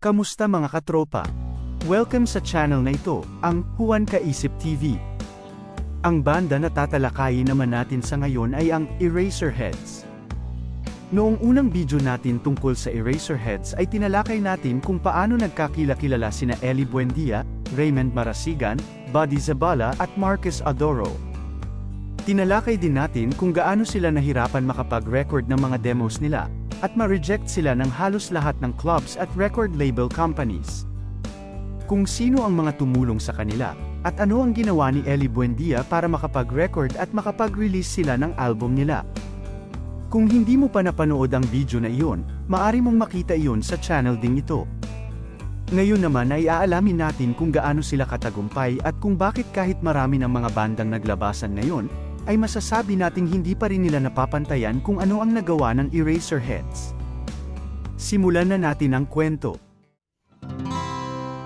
Kamusta mga katropa? Welcome sa channel na ito, ang Juan Kaisip TV. Ang banda na tatalakayin naman natin sa ngayon ay ang Eraserheads. Noong unang video natin tungkol sa Eraserheads ay tinalakay natin kung paano nagkakilakilala sina Ellie Buendia, Raymond Marasigan, Buddy Zabala at Marcus Adoro. Tinalakay din natin kung gaano sila nahirapan makapag-record ng mga demos nila, at ma-reject sila ng halos lahat ng clubs at record label companies. Kung sino ang mga tumulong sa kanila, at ano ang ginawa ni Ellie Buendia para makapag-record at makapag-release sila ng album nila. Kung hindi mo pa napanood ang video na iyon, maari mong makita iyon sa channel ding ito. Ngayon naman ay aalamin natin kung gaano sila katagumpay at kung bakit kahit marami ng mga bandang naglabasan ngayon, ay masasabi nating hindi pa rin nila napapantayan kung ano ang nagawa ng Eraserheads. Simulan na natin ang kwento.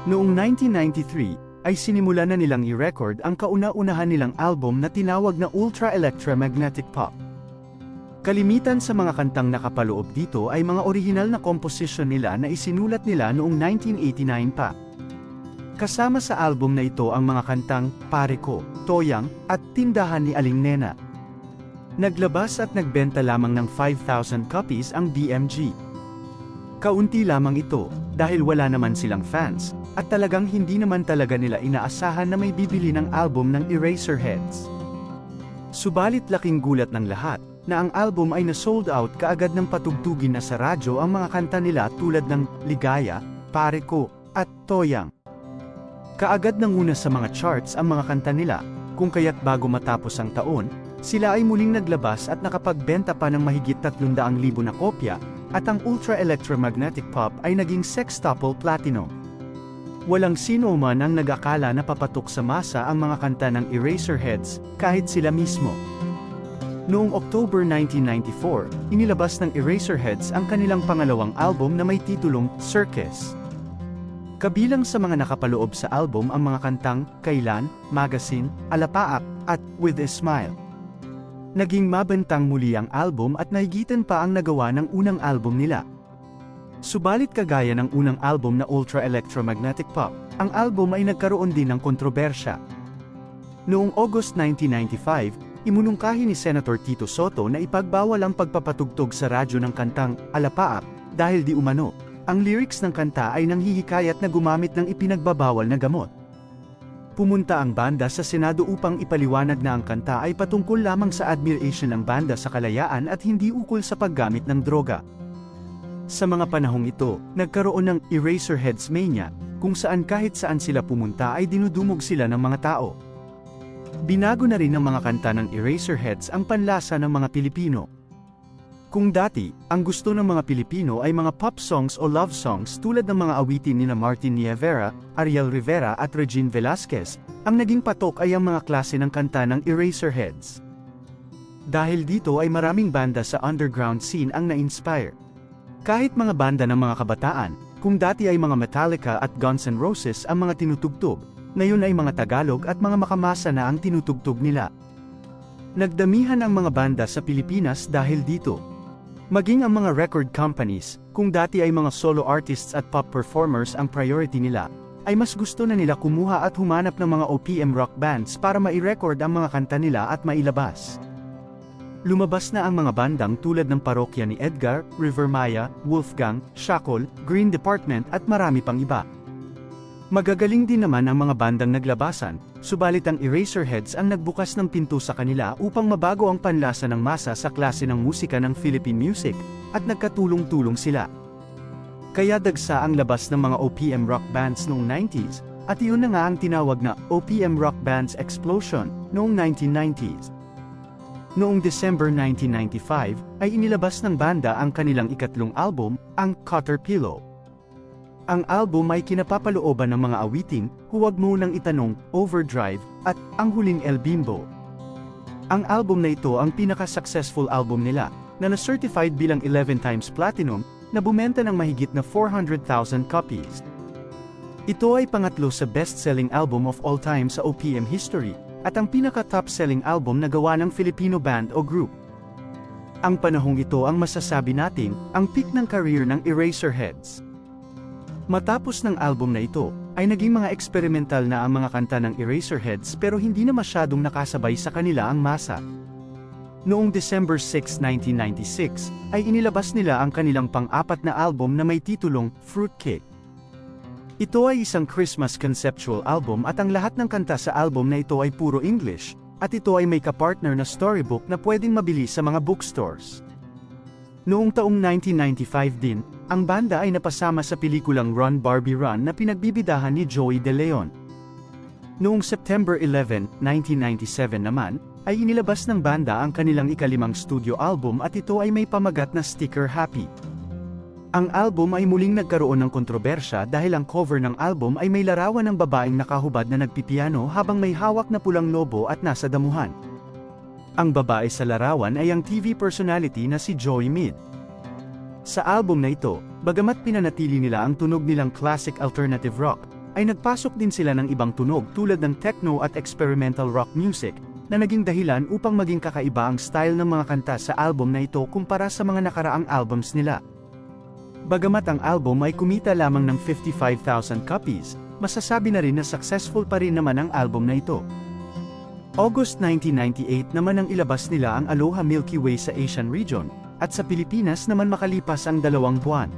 Noong 1993, ay sinimulan na nilang i-record ang kauna-unahan nilang album na tinawag na Ultra Electromagnetic Pop. Kalimitan sa mga kantang nakapaloob dito ay mga orihinal na komposisyon nila na isinulat nila noong 1989 pa. Kasama sa album na ito ang mga kantang Pare Ko, Toyang, at Tindahan ni Aling Nena. Naglabas at nagbenta lamang ng 5,000 copies ang BMG. Kaunti lamang ito, dahil wala naman silang fans, at talagang hindi naman talaga nila inaasahan na may bibili ng album ng Eraserheads. Subalit laking gulat ng lahat, na ang album ay na-sold out kaagad ng patugtugin na sa radyo ang mga kanta nila tulad ng Ligaya, Pare Ko, at Toyang. Kaagad nanguna sa mga charts ang mga kanta nila, kung kaya't bago matapos ang taon, sila ay muling naglabas at nakapagbenta pa ng mahigit 300,000 na kopya, at ang Ultra Electromagnetic Pop ay naging sextuple platinum. Walang sino man ang nag-akala na papatok sa masa ang mga kanta ng Eraserheads, kahit sila mismo. Noong October 1994, inilabas ng Eraserheads ang kanilang pangalawang album na may titulong Circus. Kabilang sa mga nakapaloob sa album ang mga kantang Kailan, Magazine, Alapaak, at With a Smile. Naging mabentang muli ang album at nahigitan pa ang nagawa ng unang album nila. Subalit kagaya ng unang album na Ultra Electromagnetic Pop, ang album ay nagkaroon din ng kontrobersya. Noong August 1995, imunungkahi ni Senator Tito Soto na ipagbawal ang pagpapatugtog sa radyo ng kantang Alapaak dahil di umano, ang lyrics ng kanta ay nanghihikayat na gumamit ng ipinagbabawal na gamot. Pumunta ang banda sa Senado upang ipaliwanag na ang kanta ay patungkol lamang sa admiration ng banda sa kalayaan at hindi ukol sa paggamit ng droga. Sa mga panahong ito, nagkaroon ng Eraserheads mania, kung saan kahit saan sila pumunta ay dinudumog sila ng mga tao. Binago na rin ng mga kanta ng Eraserheads ang panlasa ng mga Pilipino. Kung dati, ang gusto ng mga Pilipino ay mga pop songs o love songs tulad ng mga awitin ni na Martin Nievera, Ariel Rivera at Regine Velasquez, ang naging patok ay ang mga klase ng kanta ng Eraserheads. Dahil dito ay maraming banda sa underground scene ang na-inspire. Kahit mga banda ng mga kabataan, kung dati ay mga Metallica at Guns N' Roses ang mga tinutugtog, ngayon ay mga Tagalog at mga makamasa na ang tinutugtog nila. Nagdamihan ang mga banda sa Pilipinas dahil dito. Maging ang mga record companies, kung dati ay mga solo artists at pop performers ang priority nila, ay mas gusto na nila kumuha at humanap ng mga OPM rock bands para mai-record ang mga kanta nila at mailabas. Lumabas na ang mga bandang tulad ng parokya ni Edgar, River Maya, Wolfgang, Shackle, Green Department at marami pang iba. Magagaling din naman ang mga bandang naglabasan, subalit ang Eraserheads ang nagbukas ng pinto sa kanila upang mabago ang panlasa ng masa sa klase ng musika ng Philippine music, at nagkatulong-tulong sila. Kaya dagsa ang labas ng mga OPM rock bands noong 90s, at iyon na nga ang tinawag na OPM Rock Bands Explosion noong 1990s. Noong December 1995, ay inilabas ng banda ang kanilang ikatlong album, ang Caterpillar. Ang album ay kinapapalooban ng mga awiting, Huwag Mo Nang Itanong, Overdrive, at Ang Huling El Bimbo. Ang album na ito ang pinaka-successful album nila, na na-certified bilang 11 times platinum, na bumenta ng mahigit na 400,000 copies. Ito ay pangatlo sa best-selling album of all time sa OPM history, at ang pinaka-top-selling album na gawa ng Filipino band o group. Ang panahong ito ang masasabi natin, ang peak ng career ng Eraserheads. Matapos ng album na ito, ay naging mga experimental na ang mga kanta ng Eraserheads pero hindi na masyadong nakasabay sa kanila ang masa. Noong December 6, 1996, ay inilabas nila ang kanilang pang-apat na album na may titulong Fruitcake. Ito ay isang Christmas conceptual album at ang lahat ng kanta sa album na ito ay puro English, at ito ay may kapartner na storybook na pwedeng mabili sa mga bookstores. Noong taong 1995 din, ang banda ay napasama sa pelikulang Run Barbie Run na pinagbibidahan ni Joey De Leon. Noong September 11, 1997 naman, ay inilabas ng banda ang kanilang ikalimang studio album at ito ay may pamagat na sticker Happy. Ang album ay muling nagkaroon ng kontrobersya dahil ang cover ng album ay may larawan ng babaeng nakahubad na nagpipiano habang may hawak na pulang lobo at nasa damuhan. Ang babae sa larawan ay ang TV personality na si Joey Mid. Sa album na ito, bagamat pinanatili nila ang tunog nilang classic alternative rock, ay nagpasok din sila ng ibang tunog tulad ng techno at experimental rock music, na naging dahilan upang maging kakaiba ang style ng mga kanta sa album na ito kumpara sa mga nakaraang albums nila. Bagamat ang album ay kumita lamang ng 55,000 copies, masasabi na rin na successful pa rin naman ang album na ito. August 1998 naman ang ilabas nila ang Aloha Milky Way sa Asian region, at sa Pilipinas naman makalipas ang dalawang buwan.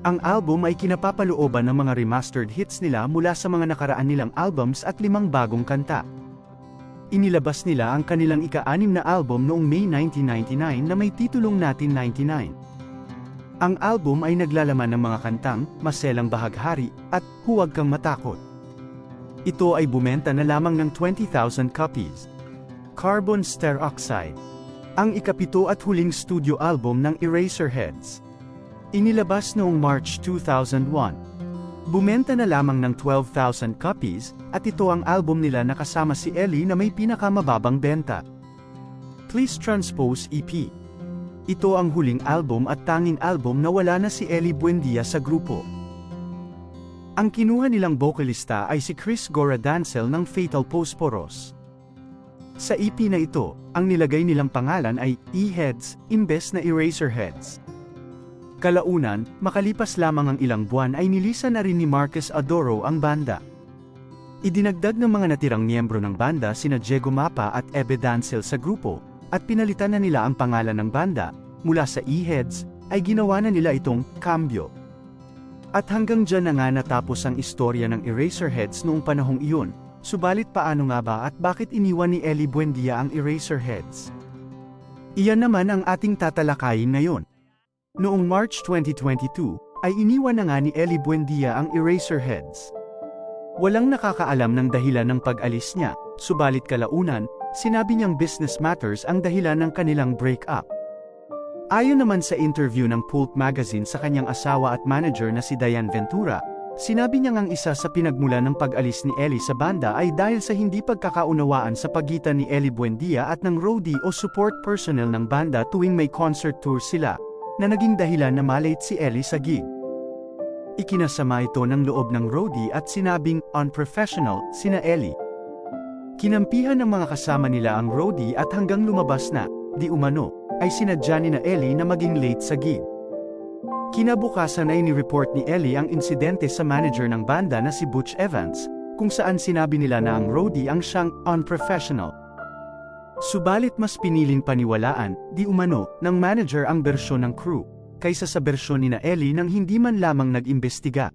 Ang album ay kinapapalooban ng mga remastered hits nila mula sa mga nakaraan nilang albums at limang bagong kanta. Inilabas nila ang kanilang ika-anim na album noong May 1999 na may titulong Natin 99. Ang album ay naglalaman ng mga kantang Maselang Bahaghari at Huwag Kang Matakot. Ito ay bumenta na lamang ng 20,000 copies. Carbon Stereoxide. Ang ikapito at huling studio album ng Eraserheads. Inilabas noong March 2001. Bumenta na lamang ng 12,000 copies, at ito ang album nila na kasama si Ellie na may pinakamababang benta. Please Transpose EP. Ito ang huling album at tanging album na wala na si Ellie Buendia sa grupo. Ang kinuha nilang vocalista ay si Chris Gora Dancel ng Fatal Posporos. Sa EP na ito, ang nilagay nilang pangalan ay E-Heads, imbes na Eraserheads. Kalaunan, makalipas lamang ang ilang buwan ay nilisan na rin ni Marcus Adoro ang banda. Idinagdag ng mga natirang miyembro ng banda sina Diego Mapa at Ebe Dancel sa grupo, at pinalitan na nila ang pangalan ng banda, mula sa E-Heads, ay ginawa na nila itong Cambio. At hanggang dyan na nga natapos ang istorya ng Eraserheads noong panahong iyon, subalit paano nga ba at bakit iniwan ni Ellie Buendia ang Eraserheads? Iyan naman ang ating tatalakayin ngayon. Noong March 2022, ay iniwan na nga ni Ellie Buendia ang Eraserheads. Walang nakakaalam ng dahilan ng pag-alis niya, subalit kalaunan, sinabi niyang business matters ang dahilan ng kanilang breakup. Ayon naman sa interview ng Pulp Magazine sa kanyang asawa at manager na si Diane Ventura, sinabi niya ngang isa sa pinagmula ng pag-alis ni Ellie sa banda ay dahil sa hindi pagkakaunawaan sa pagitan ni Ellie Buendia at ng roadie o support personnel ng banda tuwing may concert tour sila, na naging dahilan na malate si Ellie sa gig. Ikinasama ito ng loob ng roadie at sinabing unprofessional sina Ellie. Kinampihan ng mga kasama nila ang roadie at hanggang lumabas na, di umano, ay sinadya ni na Ellie na maging late sa gig. Kinabukasan ay ni-report ni Ellie ang insidente sa manager ng banda na si Butch Evans, kung saan sinabi nila na ang roadie ang siyang unprofessional. Subalit mas piniling paniwalaan, di umano, ng manager ang bersyon ng crew, kaysa sa bersyon ni na Ellie nang hindi man lamang nag-imbestiga.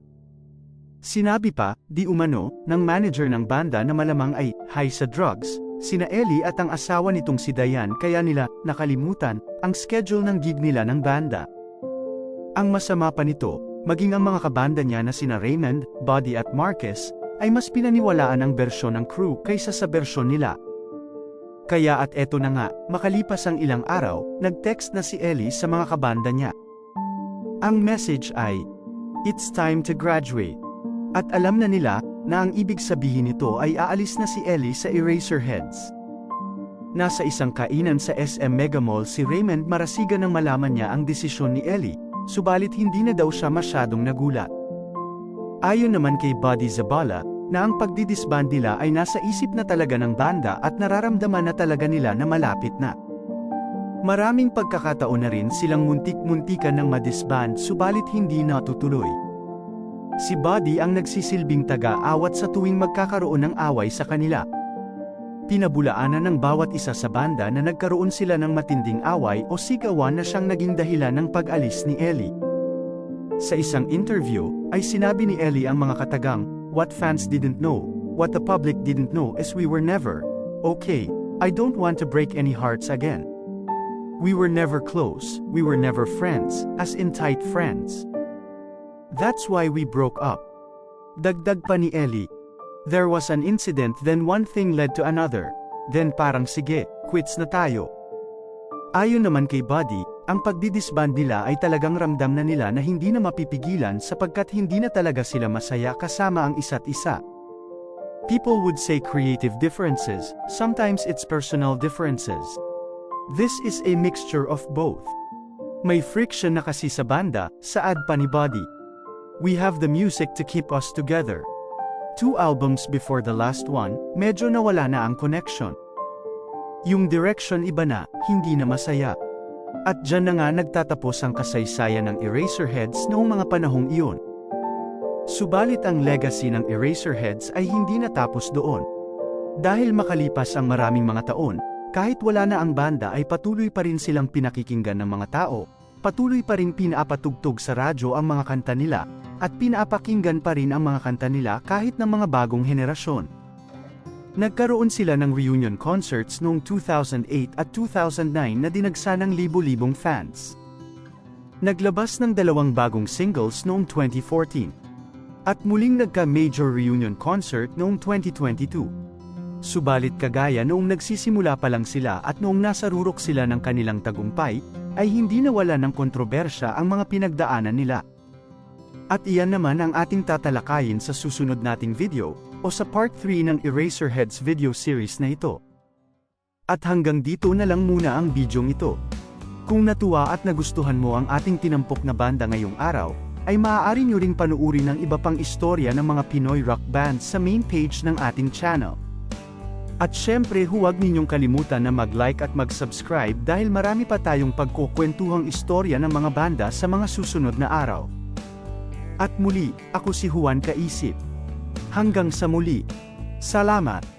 Sinabi pa, di umano, ng manager ng banda na malamang ay high sa drugs, Sina Ellie at ang asawa nitong si Diane kaya nila nakalimutan ang schedule ng gig nila ng banda. Ang masama pa nito, maging ang mga kabanda niya na sina Raymond, Buddy at Marcus, ay mas pinaniwalaan ang bersyon ng crew kaysa sa bersyon nila. Kaya at eto na nga, makalipas ang ilang araw, nag-text na si Ellie sa mga kabanda niya. Ang message ay, It's time to graduate. At alam na nila, na ang ibig sabihin nito ay aalis na si Ellie sa Eraserheads. Nasa isang kainan sa SM Mega Mall si Raymond marasigan nang malaman niya ang desisyon ni Ellie, subalit hindi na daw siya masyadong nagulat. Ayon naman kay Buddy Zabala, na ang pagdidisband nila ay nasa isip na talaga ng banda at nararamdaman na talaga nila na malapit na. Maraming pagkakataon na rin silang muntik-muntikan ng madisband subalit hindi natutuloy. Si Buddy ang nagsisilbing taga-awat sa tuwing magkakaroon ng away sa kanila. Pinabulaanan ng bawat isa sa banda na nagkaroon sila ng matinding away o sigawan na siyang naging dahilan ng pag-alis ni Ellie. Sa isang interview, ay sinabi ni Ellie ang mga katagang, What fans didn't know, what the public didn't know is we were never, okay, I don't want to break any hearts again. We were never close, we were never friends, as in tight friends. That's why we broke up. Dagdag pa ni Ellie. There was an incident then one thing led to another. Then parang sige, quits na tayo. Ayon naman kay Buddy, ang pagdidisband nila ay talagang ramdam na nila na hindi na mapipigilan sapagkat hindi na talaga sila masaya kasama ang isa't isa. People would say creative differences, sometimes it's personal differences. This is a mixture of both. May friction na kasi sa banda, saad pa ni Buddy. We have the music to keep us together. Two albums before the last one, medyo nawala na ang connection. Yung direction iba na, hindi na masaya. At dyan na nga nagtatapos ang kasaysayan ng Eraserheads noong mga panahong iyon. Subalit ang legacy ng Eraserheads ay hindi natapos doon. Dahil makalipas ang maraming mga taon, kahit wala na ang banda ay patuloy pa rin silang pinakikinggan ng mga tao, patuloy pa rin pinaapatugtog sa radyo ang mga kanta nila, at pinaapakinggan pa rin ang mga kanta nila kahit ng mga bagong henerasyon. Nagkaroon sila ng reunion concerts noong 2008 at 2009 na dinagsa ng libo-libong fans. Naglabas ng dalawang bagong singles noong 2014. At muling nagka-major reunion concert noong 2022. Subalit kagaya noong nagsisimula pa lang sila at noong nasa rurok sila ng kanilang tagumpay, ay hindi nawala ng kontrobersya ang mga pinagdaanan nila. At iyan naman ang ating tatalakayin sa susunod nating video, o sa part 3 ng Eraserheads video series na ito. At hanggang dito na lang muna ang bidyong ito. Kung natuwa at nagustuhan mo ang ating tinampok na banda ngayong araw, ay maaari nyo ring panuuri ng iba pang istorya ng mga Pinoy rock bands sa main page ng ating channel. At syempre huwag ninyong kalimutan na mag-like at mag-subscribe dahil marami pa tayong pagkukwentuhang istorya ng mga banda sa mga susunod na araw. At muli, ako si Juan Kaisip. Hanggang sa muli. Salamat!